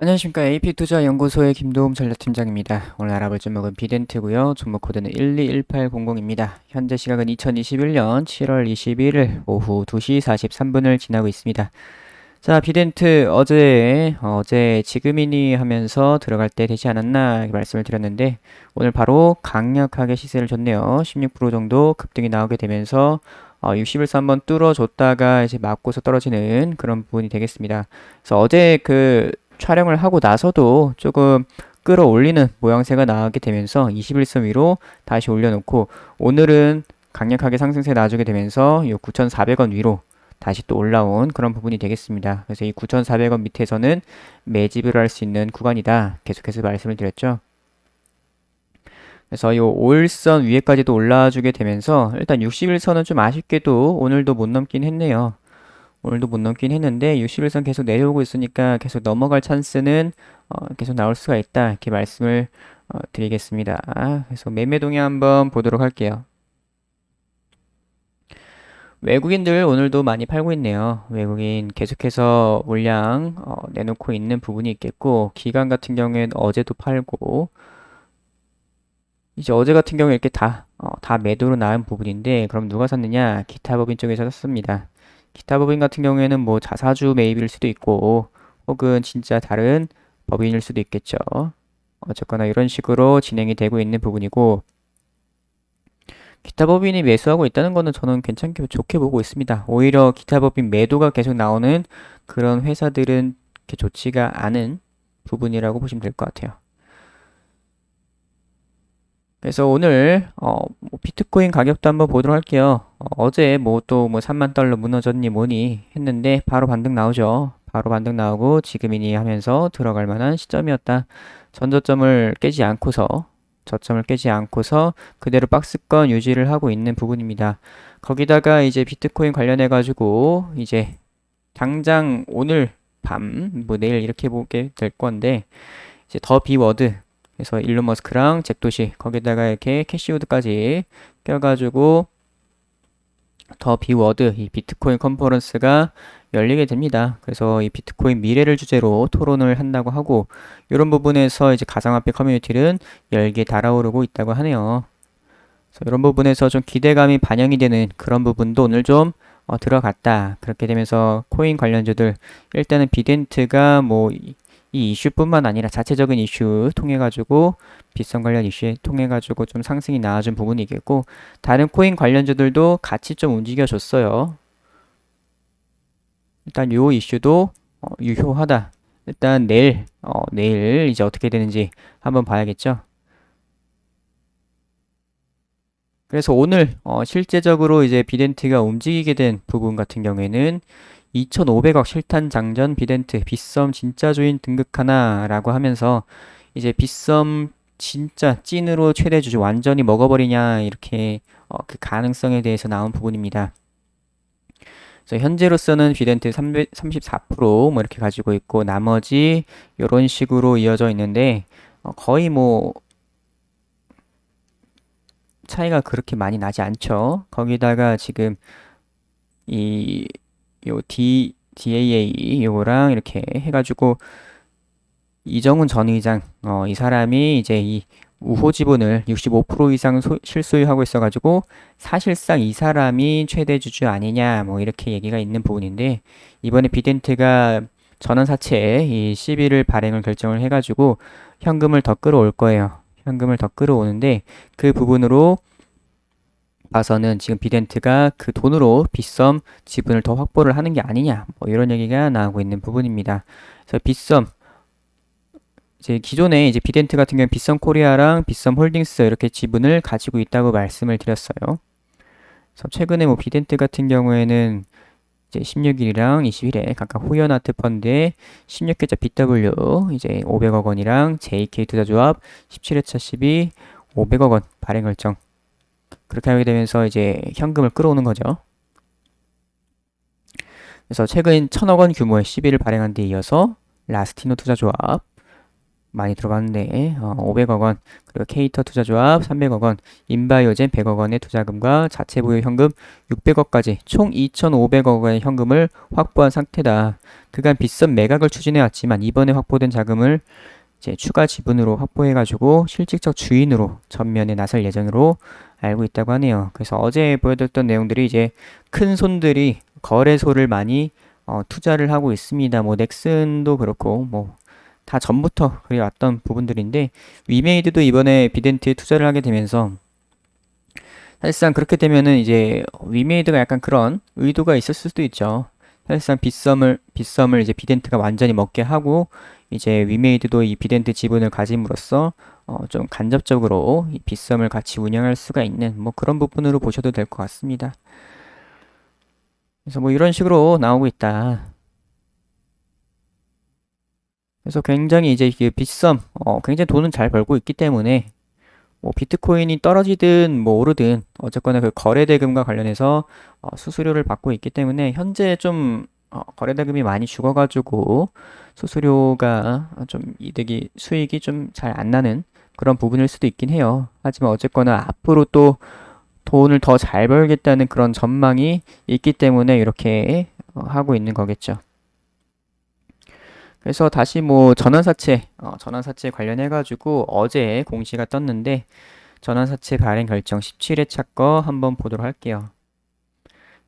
안녕하십니까 AP투자연구소의 김도움 전략팀장입니다. 오늘 알아볼 종목은 비덴트고요. 종목 코드는 121800입니다. 현재 시각은 2021년 7월 21일 오후 2시 43분을 지나고 있습니다. 자, 비덴트 어제 어제 지금이니 하면서 들어갈 때 되지 않았나 말씀을 드렸는데 오늘 바로 강력하게 시세를 줬네요. 16% 정도 급등이 나오게 되면서 어, 60일선 한번 뚫어줬다가 이제 맞고서 떨어지는 그런 부분이 되겠습니다. 그래서 어제 그 촬영을 하고 나서도 조금 끌어올리는 모양새가 나오게 되면서 21선 위로 다시 올려놓고 오늘은 강력하게 상승세 나와주게 되면서 이 9,400원 위로 다시 또 올라온 그런 부분이 되겠습니다. 그래서 이 9,400원 밑에서는 매집을 할 수 있는 구간이다. 계속해서 말씀을 드렸죠. 그래서 이 5일선 위에까지도 올라와주게 되면서 일단 61선은 좀 아쉽게도 오늘도 못 넘긴 했네요. 오늘도 못 넘긴 했는데 61선 계속 내려오고 있으니까 계속 넘어갈 찬스는 어, 계속 나올 수가 있다 이렇게 말씀을 어, 드리겠습니다. 그래서 매매 동향 한번 보도록 할게요. 외국인들 오늘도 많이 팔고 있네요. 외국인 계속해서 물량 어, 내놓고 있는 부분이 있겠고 기간 같은 경우에는 어제도 팔고 이제 어제 같은 경우에 이렇게 다, 어, 다 매도로 나온 부분인데 그럼 누가 샀느냐? 기타 법인 쪽에서 샀습니다. 기타 법인 같은 경우에는 뭐 자사주 매입일 수도 있고 혹은 진짜 다른 법인일 수도 있겠죠. 어쨌거나 이런 식으로 진행이 되고 있는 부분이고 기타 법인이 매수하고 있다는 거는 저는 괜찮게 좋게 보고 있습니다. 오히려 기타 법인 매도가 계속 나오는 그런 회사들은 좋지가 않은 부분이라고 보시면 될 것 같아요. 그래서 오늘 어, 뭐 비트코인 가격도 한번 보도록 할게요. 어, 제 뭐 또뭐 3만 달러 무너졌니 뭐니 했는데 바로 반등 나오죠. 바로 반등 나오고 지금이니 하면서 들어갈 만한 시점이었다. 전저점을 깨지 않고서 저점을 깨지 않고서 그대로 박스권 유지를 하고 있는 부분입니다. 거기다가 이제 비트코인 관련해 가지고 이제 당장 오늘 밤 뭐 내일 이렇게 보게 될 건데 이제 더 비워드 그래서 일론 머스크랑 잭도시 거기다가 이렇게 캐시우드까지 껴가지고 더 비워드 이 비트코인 컨퍼런스가 열리게 됩니다. 그래서 이 비트코인 미래를 주제로 토론을 한다고 하고 이런 부분에서 이제 가상화폐 커뮤니티는 열게 달아오르고 있다고 하네요. 그래서 이런 부분에서 좀 기대감이 반영이 되는 그런 부분도 오늘 좀 어, 들어갔다. 그렇게 되면서 코인 관련주들 일단은 비덴트가 뭐 이 이슈뿐만 아니라 자체적인 이슈 통해 가지고 비선 관련 이슈 통해 가지고 좀 상승이 나아진 부분이 있겠고 다른 코인 관련주들도 같이 좀 움직여 줬어요. 일단 요 이슈도 어, 유효하다. 일단 내일 어, 내일 이제 어떻게 되는지 한번 봐야겠죠. 그래서 오늘 어, 실제적으로 이제 비덴트가 움직이게 된 부분 같은 경우에는 2,500억 실탄 장전 비덴트 빗썸 진짜 주인 등극 하나 라고 하면서 이제 빗썸 진짜 찐으로 최대 주주 완전히 먹어버리냐 이렇게 어, 그 가능성에 대해서 나온 부분입니다. 그래서 현재로서는 비덴트 34%뭐 이렇게 가지고 있고 나머지 이런 식으로 이어져 있는데 어, 거의 뭐 차이가 그렇게 많이 나지 않죠. 거기다가 지금 이 요 D, DAA 요거랑 이렇게 해가지고 이정훈 전 의장 어, 이 사람이 이제 이 우호 지분을 65% 이상 소, 실소유하고 있어가지고 사실상 이 사람이 최대 주주 아니냐 뭐 이렇게 얘기가 있는 부분인데 이번에 비덴트가 전원 사채 이 시비를 발행을 결정을 해가지고 현금을 더 끌어올 거예요. 현금을 더 끌어오는데 그 부분으로 봐서는 지금 비덴트가 그 돈으로 빗썸 지분을 더 확보를 하는 게 아니냐 뭐 이런 얘기가 나오고 있는 부분입니다. 그래서 빗썸 이제 기존에 이제 비덴트 같은 경우 빗썸 코리아랑 빗썸 홀딩스 이렇게 지분을 가지고 있다고 말씀을 드렸어요. 그래서 최근에 뭐 비덴트 같은 경우에는 이제 16일이랑 20일에 각각 호연아트 펀드에 16개자 BW 이제 500억 원이랑 JK 투자조합 17회차 12 500억 원 발행 결정 그렇게 하게 되면서 이제 현금을 끌어오는 거죠. 그래서 최근 천억 원 규모의 시비를 발행한 데 이어서 라스티노 투자조합, 많이 들어갔는데 어, 500억 원 그리고 케이터 투자조합 300억 원 인바이오젠 100억 원의 투자금과 자체 보유 현금 600억까지 총 2,500억 원의 현금을 확보한 상태다. 그간 빗썸 매각을 추진해 왔지만 이번에 확보된 자금을 이제 추가 지분으로 확보해가지고 실질적 주인으로 전면에 나설 예정으로 알고 있다고 하네요. 그래서 어제 보여드렸던 내용들이 이제 큰 손들이 거래소를 많이 어, 투자를 하고 있습니다. 뭐 넥슨도 그렇고 뭐 다 전부터 그래왔던 부분들인데 위메이드도 이번에 비덴트에 투자를 하게 되면서 사실상 그렇게 되면은 이제 위메이드가 약간 그런 의도가 있을 수도 있죠. 사실상 빗썸을 빗썸을 이제 비덴트가 완전히 먹게 하고 이제 위메이드도 이 비덴트 지분을 가짐으로써 어, 좀 간접적으로 이 빗썸을 같이 운영할 수가 있는 뭐 그런 부분으로 보셔도 될 것 같습니다. 그래서 뭐 이런 식으로 나오고 있다. 그래서 굉장히 이제 이게 빗썸, 어, 굉장히 돈은 잘 벌고 있기 때문에 뭐 비트코인이 떨어지든 뭐 오르든 어쨌거나 그 거래 대금과 관련해서 어, 수수료를 받고 있기 때문에 현재 좀 어, 거래 대금이 많이 죽어가지고 수수료가 좀 이득이 수익이 좀 잘 안 나는 그런 부분일 수도 있긴 해요. 하지만 어쨌거나 앞으로 또 돈을 더 잘 벌겠다는 그런 전망이 있기 때문에 이렇게 어, 하고 있는 거겠죠. 그래서 다시 뭐 전환사채, 어, 전환사채 관련해 가지고 어제 공시가 떴는데 전환사채 발행 결정 17회차 거 한번 보도록 할게요.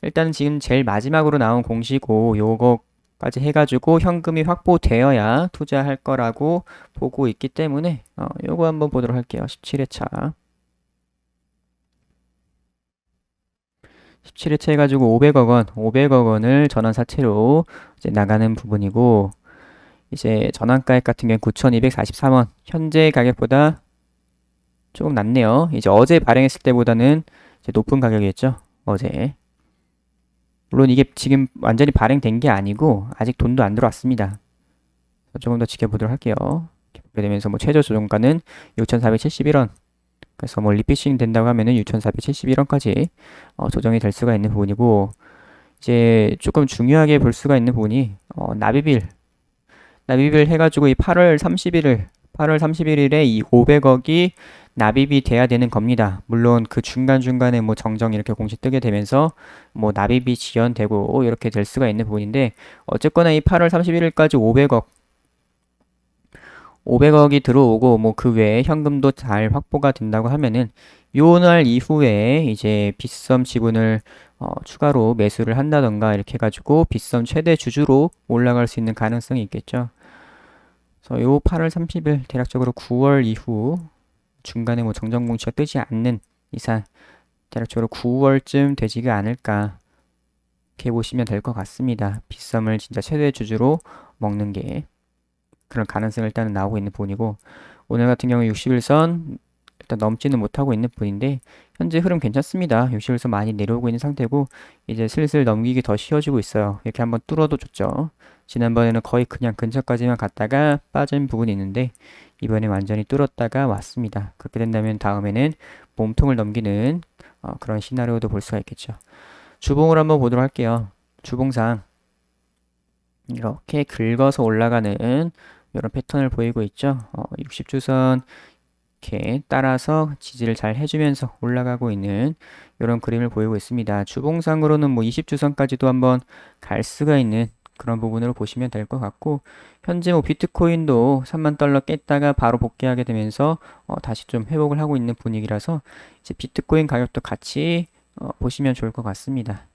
일단은 지금 제일 마지막으로 나온 공시고 요거까지 해가지고 현금이 확보되어야 투자할 거라고 보고 있기 때문에 어, 요거 한번 보도록 할게요. 17회차. 17회차 해가지고 500억 원, 500억 원을 전환사채로 이제 나가는 부분이고 이제 전환가액 같은 경우는 9,243원 현재 가격보다 조금 낮네요. 이제 어제 발행했을 때보다는 높은 가격이었죠. 어제. 물론 이게 지금 완전히 발행된 게 아니고 아직 돈도 안 들어왔습니다. 조금 더 지켜보도록 할게요. 보게 되면서 뭐 최저 조정가는 6,471원. 그래서 뭐 리피싱 된다고 하면은 6,471원까지 어, 조정이 될 수가 있는 부분이고 이제 조금 중요하게 볼 수가 있는 부분이 어, 나비빌 납입을 해가지고 이 8월 30일을 8월 31일에 이 500억이 납입이 돼야 되는 겁니다. 물론 그 중간중간에 뭐 정정 이렇게 공시 뜨게 되면서 뭐 납입이 지연되고 이렇게 될 수가 있는 부분인데 어쨌거나 이 8월 31일까지 500억 500억이 들어오고 뭐 그 외에 현금도 잘 확보가 된다고 하면은 요날 이후에 이제 빗썸 지분을 어, 추가로 매수를 한다던가 이렇게 해가지고 빗썸 최대 주주로 올라갈 수 있는 가능성이 있겠죠. 그래서 요 8월 30일 대략적으로 9월 이후 중간에 뭐 정정 공시가 뜨지 않는 이상 대략적으로 9월쯤 되지가 않을까 이렇게 보시면 될 것 같습니다. 빗썸을 진짜 최대 주주로 먹는 게 그런 가능성이 일단은 나오고 있는 부분이고 오늘 같은 경우 61선 일단 넘지는 못하고 있는 분인데 현재 흐름 괜찮습니다. 61선 많이 내려오고 있는 상태고 이제 슬슬 넘기기 더 쉬워지고 있어요. 이렇게 한번 뚫어도 좋죠. 지난번에는 거의 그냥 근처까지만 갔다가 빠진 부분이 있는데 이번에 완전히 뚫었다가 왔습니다. 그렇게 된다면 다음에는 몸통을 넘기는 어, 그런 시나리오도 볼 수가 있겠죠. 주봉을 한번 보도록 할게요. 주봉상 이렇게 긁어서 올라가는 이런 패턴을 보이고 있죠. 어, 60주선 이렇게 따라서 지지를 잘 해주면서 올라가고 있는 이런 그림을 보이고 있습니다. 주봉상으로는 뭐 20주선까지도 한번 갈 수가 있는 그런 부분으로 보시면 될 것 같고 현재 뭐 비트코인도 3만 달러 깼다가 바로 복귀하게 되면서 어, 다시 좀 회복을 하고 있는 분위기라서 이제 비트코인 가격도 같이 어, 보시면 좋을 것 같습니다.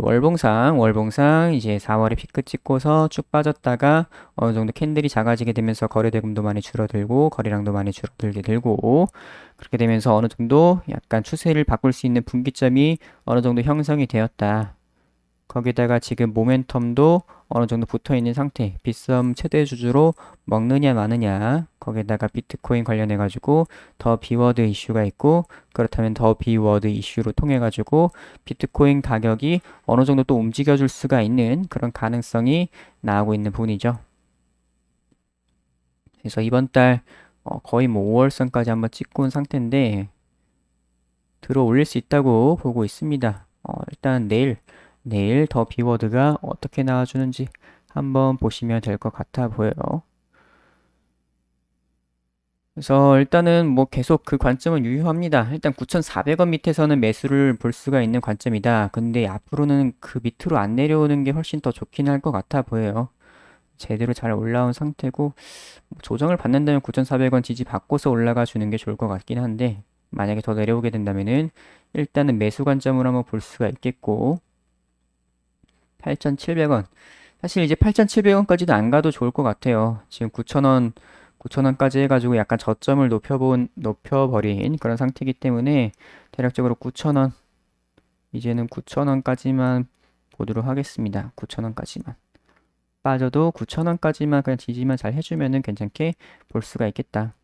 월봉상, 월봉상 이제 4월에 피크 찍고서 쭉 빠졌다가 어느 정도 캔들이 작아지게 되면서 거래 대금도 많이 줄어들고 거래량도 많이 줄어들게 되고 그렇게 되면서 어느 정도 약간 추세를 바꿀 수 있는 분기점이 어느 정도 형성이 되었다. 거기다가 지금 모멘텀도 어느 정도 붙어 있는 상태. 빗썸 최대 주주로 먹느냐 마느냐. 거기다가 비트코인 관련해 가지고 더 비워드 이슈가 있고 그렇다면 더 비워드 이슈로 통해 가지고 비트코인 가격이 어느 정도 또 움직여 줄 수가 있는 그런 가능성이 나오고 있는 부분이죠. 그래서 이번 달 어, 거의 뭐 5월선까지 한번 찍고 온 상태인데 들어 올릴 수 있다고 보고 있습니다. 어, 일단 내일 내일 더 비워드가 어떻게 나와주는지 한번 보시면 될 것 같아 보여요. 그래서 일단은 뭐 계속 그 관점은 유효합니다. 일단 9,400원 밑에서는 매수를 볼 수가 있는 관점이다. 근데 앞으로는 그 밑으로 안 내려오는 게 훨씬 더 좋긴 할 것 같아 보여요. 제대로 잘 올라온 상태고 뭐 조정을 받는다면 9,400원 지지 받고서 올라가 주는 게 좋을 것 같긴 한데 만약에 더 내려오게 된다면은 일단은 매수 관점으로 한번 볼 수가 있겠고 8,700원 사실 이제 8,700원까지도 안 가도 좋을 것 같아요. 지금 9,000원 9,000원까지 해가지고 약간 저점을 높여본 높여버린 그런 상태이기 때문에 대략적으로 9,000원 이제는 9,000원까지만 보도록 하겠습니다. 9,000원까지만 빠져도 9,000원까지만 그냥 지지만 잘 해주면은 괜찮게 볼 수가 있겠다.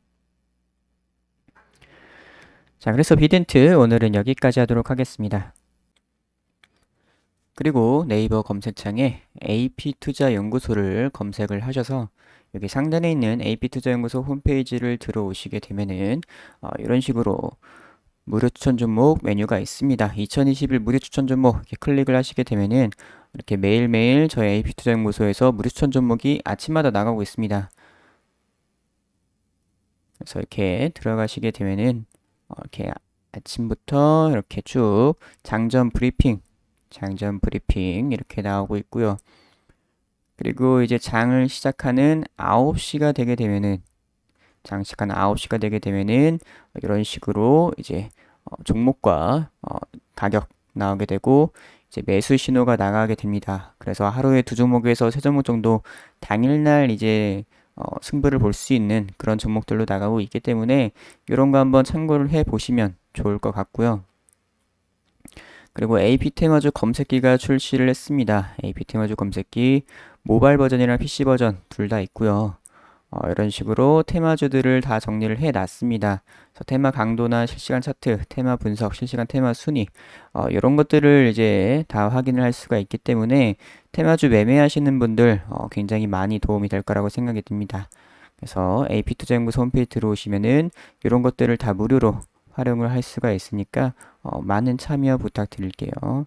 자, 그래서 비덴트 오늘은 여기까지 하도록 하겠습니다. 그리고 네이버 검색창에 AP투자연구소를 검색을 하셔서 여기 상단에 있는 AP투자연구소 홈페이지를 들어오시게 되면은 어, 이런 식으로 무료 추천 종목 메뉴가 있습니다. 2021 무료 추천 종목 이렇게 클릭을 하시게 되면은 이렇게 매일매일 저희 AP투자연구소에서 무료 추천 종목이 아침마다 나가고 있습니다. 그래서 이렇게 들어가시게 되면은 어, 이렇게 아침부터 이렇게 쭉 장전 브리핑, 장전 브리핑 이렇게 나오고 있고요. 그리고 이제 장을 시작하는 9시가 되게 되면은 장 시작하는 9시가 되게 되면은 이런 식으로 이제 어, 종목과 어, 가격 나오게 되고 이제 매수 신호가 나가게 됩니다. 그래서 하루에 두 종목에서 세 종목 정도 당일날 이제 어, 승부를 볼 수 있는 그런 종목들로 나가고 있기 때문에 이런 거 한번 참고를 해 보시면 좋을 것 같고요. 그리고 AP 테마주 검색기가 출시를 했습니다. AP 테마주 검색기 모바일 버전이랑 PC 버전 둘 다 있고요. 어, 이런 식으로 테마주들을 다 정리를 해 놨습니다. 테마 강도나 실시간 차트, 테마 분석, 실시간 테마 순위, 어, 이런 것들을 이제 다 확인을 할 수가 있기 때문에 테마주 매매하시는 분들 어, 굉장히 많이 도움이 될 거라고 생각이 듭니다. 그래서 AP투자연구소 홈페이지 들어오시면은 이런 것들을 다 무료로 활용을 할 수가 있으니까 어, 많은 참여 부탁드릴게요.